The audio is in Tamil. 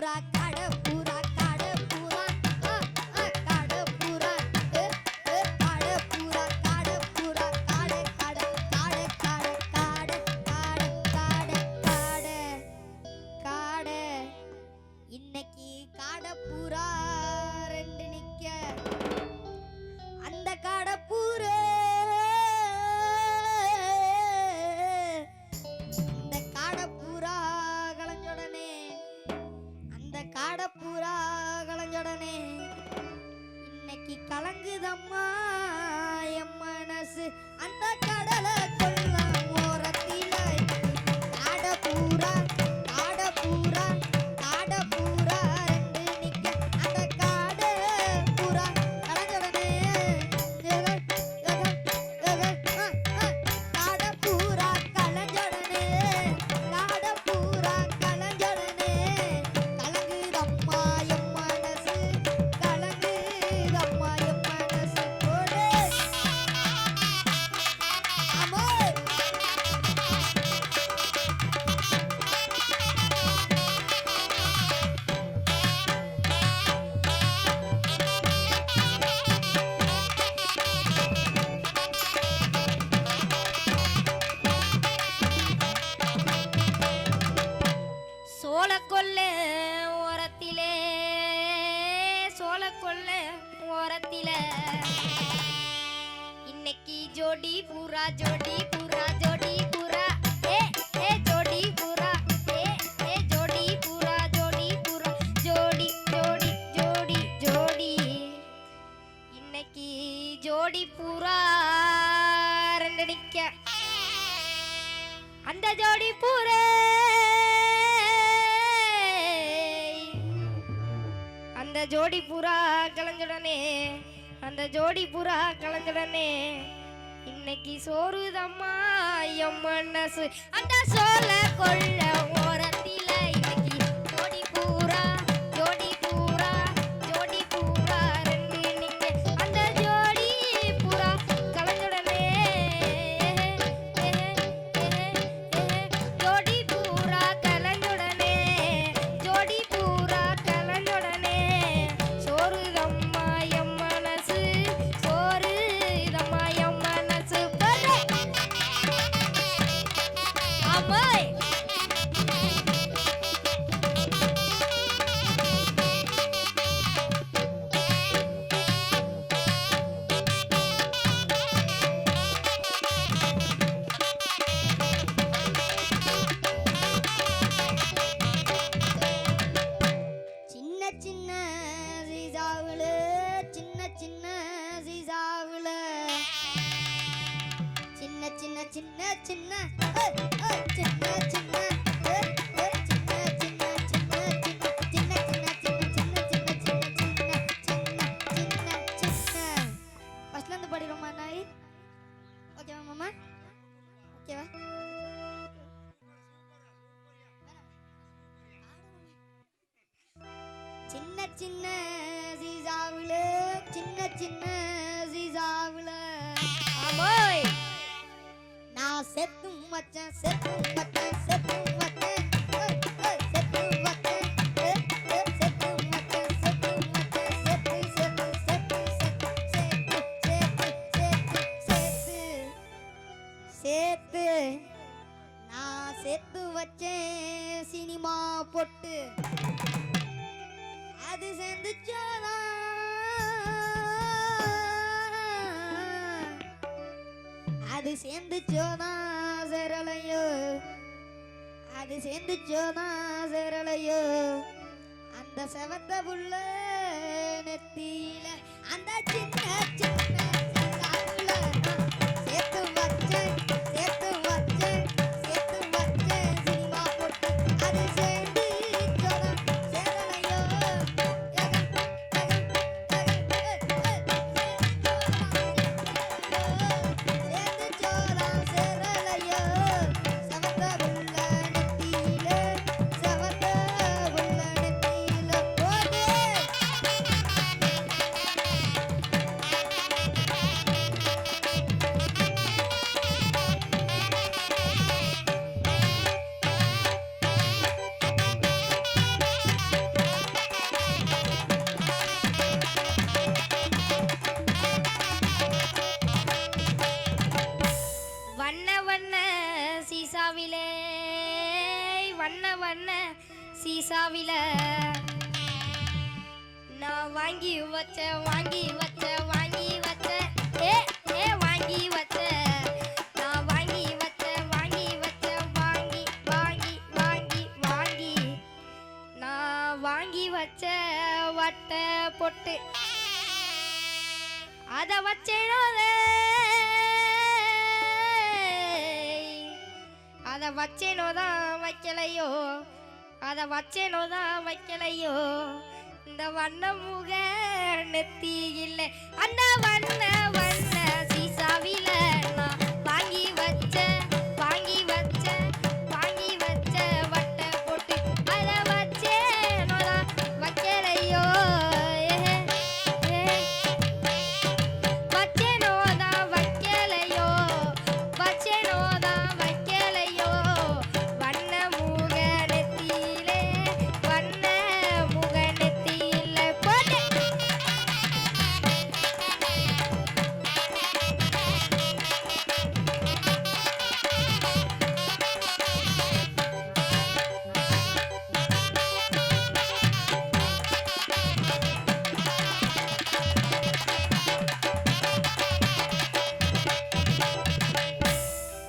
huracán. புறா பூரா இன்னைக்கு கலங்குதம்மா என் மனசு. அந்த கடலை இன்னைக்கு ஜோடி பூரா ஜோடி பூரா ஜோடி பூரா. ஏ ஏ ஜோடி பூரா. ஏ ஏ ஜோடி பூரா ஜோடி பூரா. ஜோடி ஜோடி ஜோடி ஜோடி. இன்னைக்கு ஜோடி பூரா. ரெண்டு நிக்க. அந்த ஜோடி பூரா. அந்த ஜோடி பூரா கலஞ்சுடனே அந்த ஜோடி புறா கலஞ்சுடனே இன்னைக்கு சோறுதம்மா என் மனசு. அந்த சோல கொள்ளவோ சின்ன சின்ன சின்ன சின்ன சின்ன சின்ன சின்ன சின்ன சின்ன நான் செத்தும் வச்சேன் செத்தும் வச்சேன் செத்தும் வச்சேன் ஏய், ஏய், செத்தும் வச்சேன் ஏய், ஏய், செத்தும் வச்சேன் செத்தும் வச்சேன் செத்து செத்து செத்து செத்து செத்து செத்து செத்து சேர்த்து நான் சேர்த்து வச்சேன் சினிமா பொட்டு. அது சேர்ந்துச்சோதா அது சேர்ந்துச்சோதா சேரலையோ அது சேர்ந்துச்சோனா சேரலையோ அந்த செவத்த புள்ள நெத்தியில அந்த சின்ன சின்ன வண்ண வண்ண சீசாவில. நான் வாங்கி வச்ச வாங்கி வச்ச வாங்கி வச்ச. ஏ ஏ வாங்கி வச்ச. நான் வாங்கி வச்ச வாங்கி வச்ச வாங்கி வாங்கி வாங்கி வாங்கி. நான் வாங்கி வச்ச வட்ட பொட்டு. அதை வச்சேனோ அதை வச்சேனோ தான் வைக்கலையோ? அதை வச்சேனோ தான் வைக்கலையோ? இந்த வண்ண முக நெத்தி இல்லை. அந்த வண்ண வண்ண